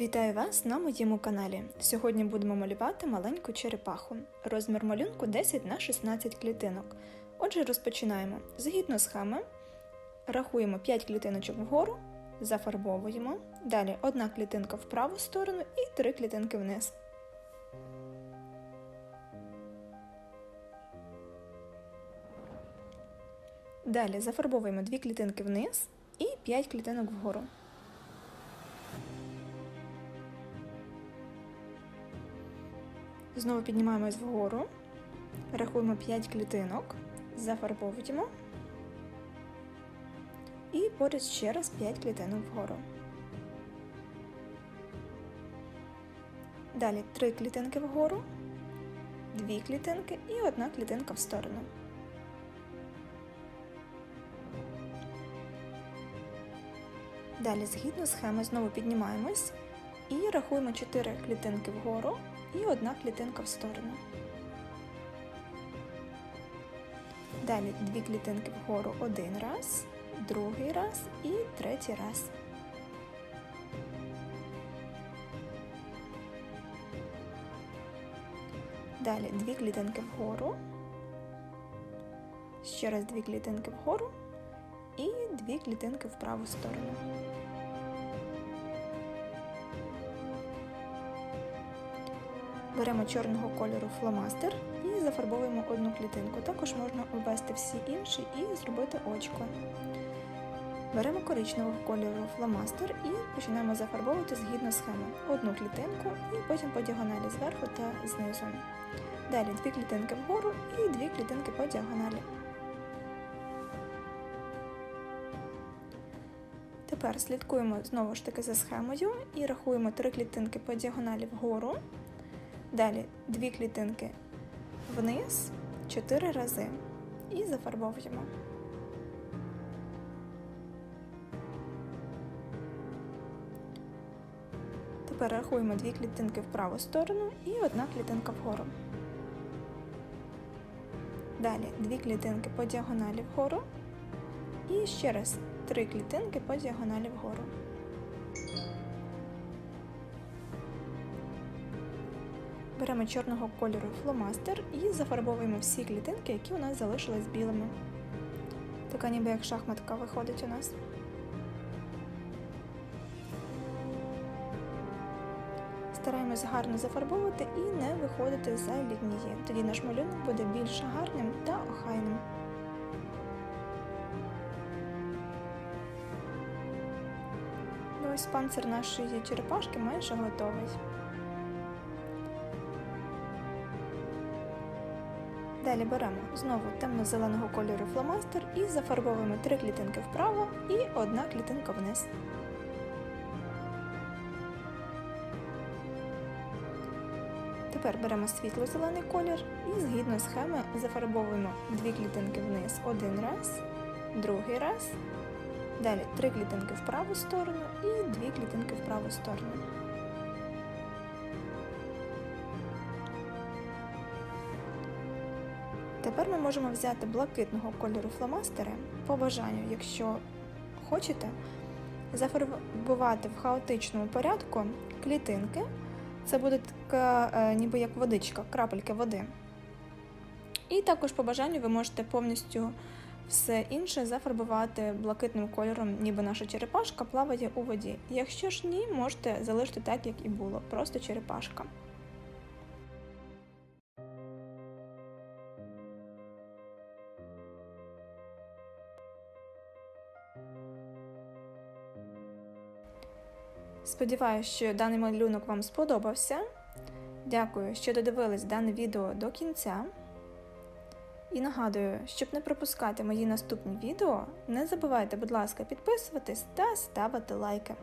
Вітаю вас на моєму каналі. Сьогодні будемо малювати маленьку черепаху. Розмір малюнку 10 на 16 клітинок. Отже, розпочинаємо. Згідно схеми, рахуємо 5 клітиночок вгору, зафарбовуємо. Далі одна клітинка в праву сторону і 3 клітинки вниз. Далі зафарбовуємо 2 клітинки вниз і 5 клітинок вгору. Знову піднімаємось вгору, рахуємо 5 клітинок, зафарбовуємо і поряд ще раз 5 клітинок вгору. Далі 3 клітинки вгору, 2 клітинки і одна клітинка в сторону. Далі, згідно схеми, знову піднімаємось і рахуємо 4 клітинки вгору і одна клітинка в сторону. Далі дві клітинки вгору один раз, другий раз і третій раз. Далі дві клітинки вгору, ще раз дві клітинки вгору і дві клітинки в праву сторону. Беремо чорного кольору фломастер і зафарбовуємо одну клітинку. Також можна обвести всі інші і зробити очко. Беремо коричневого кольору фломастер і починаємо зафарбовувати згідно схеми. Одну клітинку і потім по діагоналі зверху та знизу. Далі дві клітинки вгору і дві клітинки по діагоналі. Тепер слідкуємо знову ж таки за схемою і рахуємо три клітинки по діагоналі вгору. Далі дві клітинки вниз 4 рази і зафарбовуємо. Тепер рахуємо дві клітинки в праву сторону і одна клітинка вгору. Далі дві клітинки по діагоналі вгору і ще раз три клітинки по діагоналі вгору. Беремо чорного кольору фломастер і зафарбовуємо всі клітинки, які у нас залишились білими. Така ніби як шахматка виходить у нас. Стараємось гарно зафарбовувати і не виходити за лінії. Тоді наш малюнок буде більш гарним та охайним. Ось панцир нашої черепашки майже готовий. Далі беремо знову темно-зеленого кольору фломастер і зафарбовуємо три клітинки вправо і одна клітинка вниз. Тепер беремо світло-зелений колір і згідно схеми зафарбовуємо дві клітинки вниз один раз, другий раз, далі три клітинки в праву сторону і дві клітинки в праву сторону. Тепер ми можемо взяти блакитного кольору фломастери по бажанню, якщо хочете, зафарбувати в хаотичному порядку клітинки. Це буде така, е, ніби як водичка, крапельки води. І також по бажанню ви можете повністю все інше зафарбувати блакитним кольором, ніби наша черепашка плаває у воді. Якщо ж ні, можете залишити так, як і було, просто черепашка. Сподіваюся, що даний малюнок вам сподобався. Дякую, що додивились дане відео до кінця. І нагадую, щоб не пропускати мої наступні відео, не забувайте, будь ласка, підписуватись та ставити лайки.